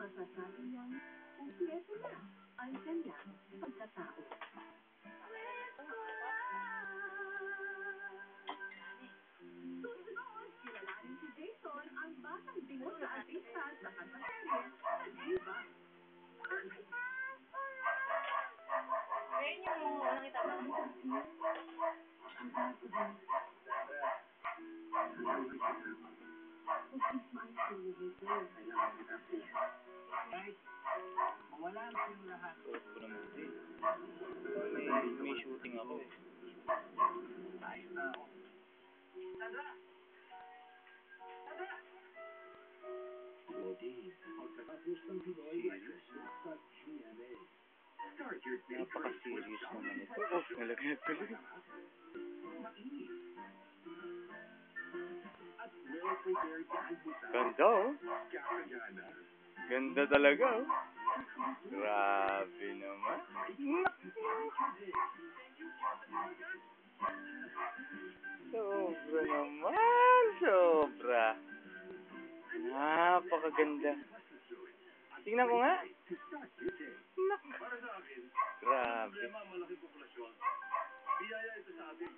masasabi niyang kumpleto na ang kanyang pagkatao. Ayun yung unang itabang. Mawala na yung lahat. May, may shooting ako eh. Day Napaka-serious naman ito. Oh, nalagnat ko lang. mainit. At well-prepared na almusal. Ganda oh. Ganda talaga oh. Grabe naman. Sobra naman. Sobra. Napakaganda. Tingnan ko nga. Nak. Grabe. Biyaya ito sa atin.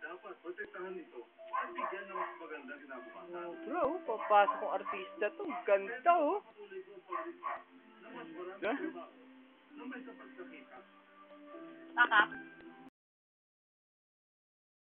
Dapat protektahan ito at bigyan ng mas kinabukasan. Oh, bro, papasok kong artista to. Ganda oh. Patuloy